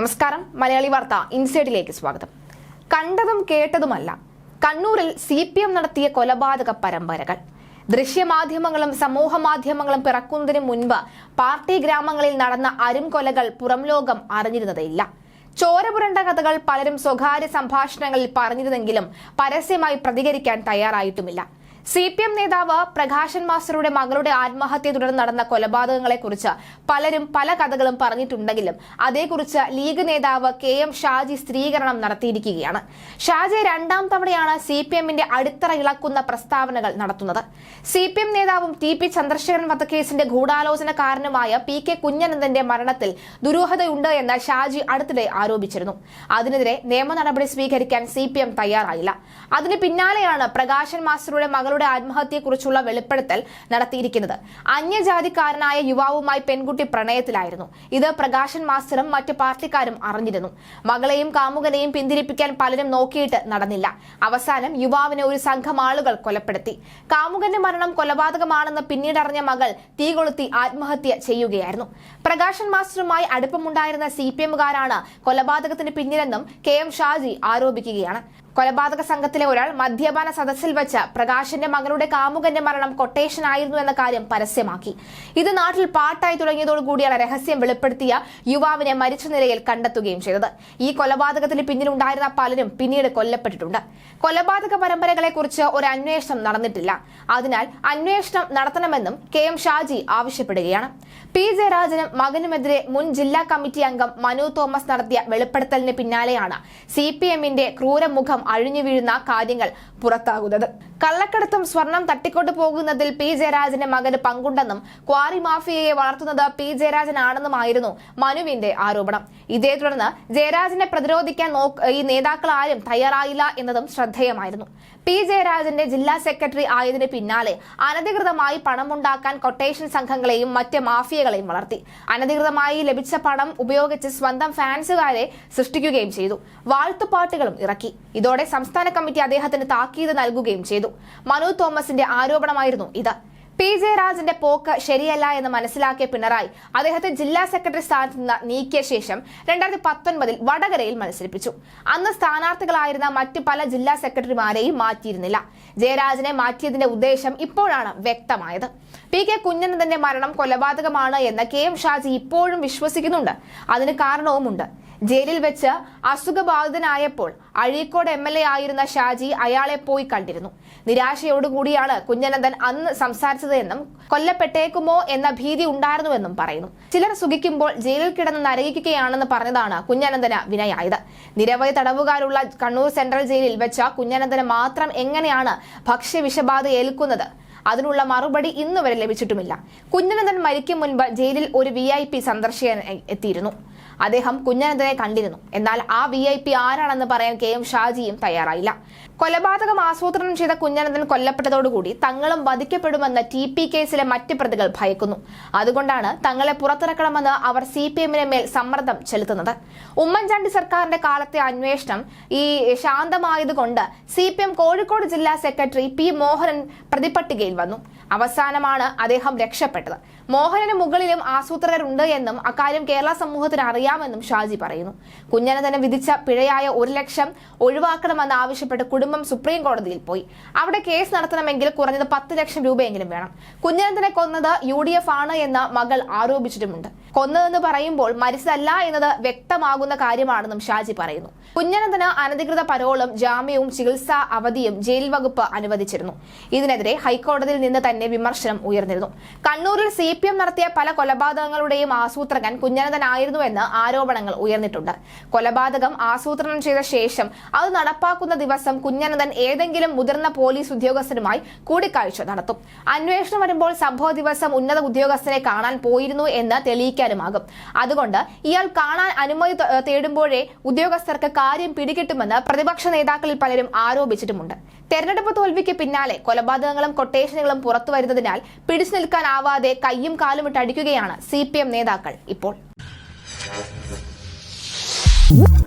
നമസ്കാരം മലയാളി വാർത്ത ഇൻസൈഡിലേക്ക് സ്വാഗതം. കണ്ടതും കേട്ടതുമല്ല കണ്ണൂരിൽ സി പി എം നടത്തിയ കൊലപാതക പരമ്പരകൾ. ദൃശ്യമാധ്യമങ്ങളും സമൂഹ മാധ്യമങ്ങളും പിറക്കുന്നതിന് മുൻപ് പാർട്ടി ഗ്രാമങ്ങളിൽ നടന്ന അരുംകൊലകൾ പുറം ലോകം അറിഞ്ഞിരുന്നതേയില്ല. ചോരപുരണ്ട കഥകൾ പലരും സ്വകാര്യ സംഭാഷണങ്ങളിൽ പറഞ്ഞിരുന്നെങ്കിലും പരസ്യമായി പ്രതികരിക്കാൻ തയ്യാറായിട്ടുമില്ല. സി പി എം നേതാവ് പ്രകാശൻ മാസ്റ്ററുടെ മകളുടെ ആത്മഹത്യയെ തുടർന്ന് നടന്ന കൊലപാതകങ്ങളെക്കുറിച്ച് പലരും പല കഥകളും പറഞ്ഞിട്ടുണ്ടെങ്കിലും അതേക്കുറിച്ച് ലീഗ് നേതാവ് കെ എം ഷാജി സ്ഥിരീകരണം നടത്തിയിരിക്കുകയാണ്. ഷാജി രണ്ടാം തവണയാണ് സി പി എമ്മിന്റെ അടിത്തറ ഇളക്കുന്ന പ്രസ്താവനകൾ നടത്തുന്നത്. സി പി എം നേതാവും ടി പി ചന്ദ്രശേഖരൻ വധക്കേസിന്റെ ഗൂഢാലോചനക്കാരനുമായ പി കെ കുഞ്ഞനന്ദന്റെ മരണത്തിൽ ദുരൂഹതയുണ്ട് എന്ന് ഷാജി അടുത്തിടെ ആരോപിച്ചിരുന്നു. അതിനെതിരെ നിയമ നടപടി സ്വീകരിക്കാൻ സി പി എം തയ്യാറായില്ല. അതിന് പിന്നാലെയാണ് പ്രകാശൻ മാസ്റ്ററുടെ മകളുടെ ആത്മഹത്യയെക്കുറിച്ചുള്ള വെളിപ്പെടുത്തൽ നടത്തിയിരിക്കുന്നത്. അന്യജാതിക്കാരനായ യുവാവുമായി പെൺകുട്ടി പ്രണയത്തിലായിരുന്നു. ഇത് പ്രകാശൻ മാസ്റ്ററും മറ്റ് പാർട്ടിക്കാരും അറിഞ്ഞിരുന്നു. മകളെയും കാമുകനെയും പിന്തിരിപ്പിക്കാൻ പലരും നോക്കിയിട്ട് നടന്നില്ല. അവസാനം യുവാവിനെ ഒരു സംഘം ആളുകൾ കൊലപ്പെടുത്തി. കാമുകന്റെ മരണം കൊലപാതകമാണെന്ന് പിന്നീടറിഞ്ഞ മകൾ തീ കൊളുത്തി ആത്മഹത്യ ചെയ്യുകയായിരുന്നു. പ്രകാശൻ മാസ്റ്ററുമായി അടുപ്പമുണ്ടായിരുന്ന സി പി എമ്മുകാരാണ് കൊലപാതകത്തിന് പിന്നിലെന്നും കെ എം ഷാജി ആരോപിക്കുകയാണ്. കൊലപാതക സംഘത്തിലെ ഒരാൾ മദ്യപാന സദസ്സിൽ വെച്ച് പ്രകാശിന്റെ മകളുടെ കാമുകന്റെ മരണം കൊട്ടേഷൻ ആയിരുന്നു എന്ന കാര്യം പരസ്യമാക്കി. ഇത് നാട്ടിൽ പാട്ടായി തുടങ്ങിയതോടുകൂടിയാണ് രഹസ്യം വെളിപ്പെടുത്തിയ യുവാവിനെ മരിച്ച നിലയിൽ കണ്ടെത്തുകയും ചെയ്തത്. ഈ കൊലപാതകത്തിന് പിന്നിലുണ്ടായിരുന്ന പലരും പിന്നീട് കൊല്ലപ്പെട്ടിട്ടുണ്ട്. കൊലപാതക പരമ്പരകളെക്കുറിച്ച് ഒരു അന്വേഷണം നടന്നിട്ടില്ല. അതിനാൽ അന്വേഷണം നടത്തണമെന്നും കെ എം ഷാജി ആവശ്യപ്പെടുകയാണ്. പി ജയരാജനും മകനുമെതിരെ മുൻ ജില്ലാ കമ്മിറ്റി അംഗം മനു തോമസ് നടത്തിയ വെളിപ്പെടുത്തലിന് പിന്നാലെയാണ് സി പി എമ്മിന്റെ ക്രൂരമുഖം അഴിഞ്ഞു വീഴുന്ന കാര്യങ്ങൾ പുറത്താകുന്നത്. കള്ളക്കടത്തും സ്വർണം തട്ടിക്കൊണ്ടു പോകുന്നതിൽ പി ജയരാജന്റെ മകന് പങ്കുണ്ടെന്നും ക്വാറി മാഫിയയെ വളർത്തുന്നത് പി ജയരാജനാണെന്നുമായിരുന്നു മനുവിന്റെ ആരോപണം. ഇതേ തുടർന്ന് ജയരാജനെ പ്രതിരോധിക്കാൻ ഈ നേതാക്കൾ ആരും തയ്യാറായില്ല എന്നതും ശ്രദ്ധേയമായിരുന്നു. പി. ജയരാജന്റെ ജില്ലാ സെക്രട്ടറി ആയതിന് പിന്നാലെ അനധികൃതമായി പണമുണ്ടാക്കാൻ കൊട്ടേഷൻ സംഘങ്ങളെയും മറ്റ് മാഫിയകളെയും വളർത്തി. അനധികൃതമായി ലഭിച്ച പണം ഉപയോഗിച്ച് സ്വന്തം ഫാൻസുകാരെ സൃഷ്ടിക്കുകയും ചെയ്തു. വാഴ്ത്തുപാട്ടുകളും ഇറക്കി. ഇതോടെ സംസ്ഥാന കമ്മിറ്റി അദ്ദേഹത്തിന് താക്കീത് നൽകുകയും ചെയ്തു. മനു തോമസിന്റെ ആരോപണമായിരുന്നു ഇത്. പി ജയരാജന്റെ പോക്ക് ശരിയല്ല എന്ന് മനസ്സിലാക്കിയ പിണറായി അദ്ദേഹത്തെ ജില്ലാ സെക്രട്ടറി സ്ഥാനത്ത് നിന്ന് നീക്കിയ ശേഷം രണ്ടായിരത്തി പത്തൊൻപതിൽ വടകരയിൽ മത്സരിപ്പിച്ചു. അന്ന് സ്ഥാനാർത്ഥികളായിരുന്ന മറ്റു പല ജില്ലാ സെക്രട്ടറിമാരെയും മാറ്റിയിരുന്നില്ല. ജയരാജനെ മാറ്റിയതിന്റെ ഉദ്ദേശം ഇപ്പോഴാണ് വ്യക്തമായത്. പി കെ കുഞ്ഞനന്ദന്റെ മരണം കൊലപാതകമാണ് എന്ന് കെ എം ഷാജി ഇപ്പോഴും വിശ്വസിക്കുന്നുണ്ട്. അതിന് കാരണവുമുണ്ട്. ജയിലിൽ വെച്ച് അസുഖബാധിതനായപ്പോൾ അഴീക്കോട് എം എൽ എ ആയിരുന്ന ഷാജി അയാളെ പോയി കണ്ടിരുന്നു. നിരാശയോടുകൂടിയാണ് കുഞ്ഞനന്ദൻ അന്ന് സംസാരിച്ചത് എന്നും കൊല്ലപ്പെട്ടേക്കുമോ എന്ന ഭീതി ഉണ്ടായിരുന്നുവെന്നും പറയുന്നു. ചിലർ സുഖിക്കുമ്പോൾ ജയിലിൽ കിടന്ന് നരകിക്കുകയാണെന്ന് പറഞ്ഞതാണ് കുഞ്ഞനന്ദന് വിനയായത്. നിരവധി തടവുകാരുള്ള കണ്ണൂർ സെൻട്രൽ ജയിലിൽ വെച്ച കുഞ്ഞനന്ദന് മാത്രം എങ്ങനെയാണ് ഭക്ഷ്യവിഷബാധ ഏൽക്കുന്നത്? അതിനുള്ള മറുപടി ഇന്നുവരെ ലഭിച്ചിട്ടുമില്ല. കുഞ്ഞനന്ദൻ മരിക്കും മുൻപ് ജയിലിൽ ഒരു വി ഐ പി സന്ദർശകൻ എത്തിയിരുന്നു. അദ്ദേഹം കുഞ്ഞനന്ദനെ കണ്ടിരുന്നു. എന്നാൽ ആ വി ഐ പി ആരാണെന്ന് പറയാൻ കെ എം ഷാജിയും തയ്യാറായില്ല. കൊലപാതകം ആസൂത്രണം ചെയ്ത കുഞ്ഞനന്ദൻ കൊല്ലപ്പെട്ടതോടുകൂടി തങ്ങളും വധിക്കപ്പെടുമെന്ന് ടി പി കേസിലെ മറ്റ് പ്രതികൾ ഭയക്കുന്നു. അതുകൊണ്ടാണ് തങ്ങളെ പുറത്തിറക്കണമെന്ന് അവർ സി പി എമ്മിന് മേൽ സമ്മർദ്ദം ചെലുത്തുന്നത്. ഉമ്മൻചാണ്ടി സർക്കാരിന്റെ കാലത്തെ അന്വേഷണം ഈ ശാന്തമായതുകൊണ്ട് സി പി എം കോഴിക്കോട് ജില്ലാ സെക്രട്ടറി പി മോഹനൻ പ്രതിപട്ടികയിൽ വന്നു. അവസാനമാണ് അദ്ദേഹം രക്ഷപ്പെട്ടത്. മോഹനന് മുകളിലും ആസൂത്രകരുണ്ട് എന്നും അക്കാര്യം കേരള സമൂഹത്തിന് അറിയാമെന്നും ഷാജി പറയുന്നു. കുഞ്ഞനന്ദന് വിധിച്ച പിഴയായ ഒരു ലക്ഷം ഒഴിവാക്കണമെന്ന് ആവശ്യപ്പെട്ട് കുടുംബം സുപ്രീം കോടതിയിൽ പോയി. അവിടെ കേസ് നടത്തണമെങ്കിൽ കുറഞ്ഞത് പത്ത് ലക്ഷം രൂപയെങ്കിലും വേണം. കുഞ്ഞനന്ദനെ കൊന്നത് യു ഡി എഫ് ആണ് എന്ന് മകൾ ആരോപിച്ചിട്ടുമുണ്ട്. കൊന്നതെന്ന് പറയുമ്പോൾ മരിച്ചതല്ല എന്നത് വ്യക്തമാകുന്ന കാര്യമാണെന്നും ഷാജി പറയുന്നു. കുഞ്ഞനന്ദന് അനധികൃത പരോളും ജാമ്യവും ചികിത്സാ അവധിയും ജയിൽ വകുപ്പ് അനുവദിച്ചിരുന്നു. ഇതിനെതിരെ ഹൈക്കോടതിയിൽ നിന്ന് തന്നെ വിമർശനം ഉയർന്നിരുന്നു. കണ്ണൂരിൽ സി നടത്തിയ പല കൊലപാതകങ്ങളുടെയും ആസൂത്രകൻ കുഞ്ഞനന്ദനായിരുന്നുവെന്ന് ആരോപണങ്ങൾ ഉയർന്നിട്ടുണ്ട്. കൊലപാതകം ആസൂത്രണം ചെയ്ത ശേഷം അത് നടപ്പാക്കുന്ന ദിവസം കുഞ്ഞനന്ദൻ ഏതെങ്കിലും മുതിർന്ന പോലീസ് ഉദ്യോഗസ്ഥരുമായി കൂടിക്കാഴ്ച നടത്തും. അന്വേഷണം വരുമ്പോൾ സംഭവ ദിവസം ഉന്നത ഉദ്യോഗസ്ഥരെ കാണാൻ പോയിരുന്നു എന്ന് തെളിയിക്കാനുമാകും. അതുകൊണ്ട് ഇയാൾ കാണാൻ അനുമതി തേടുമ്പോഴേ ഉദ്യോഗസ്ഥർക്ക് കാര്യം പിടികിട്ടുമെന്ന് പ്രതിപക്ഷ നേതാക്കളിൽ പലരും ആരോപിച്ചിട്ടുമുണ്ട്. തെരഞ്ഞെടുപ്പ് തോൽവിക്ക് പിന്നാലെ കൊലപാതകങ്ങളും കൊട്ടേഷനുകളും പുറത്തു വരുന്നതിനാൽ പിടിച്ചു നിൽക്കാനാവാതെ കയ്യും കാലും പി സി നേതാക്കൾ ഇപ്പോൾ. Woo!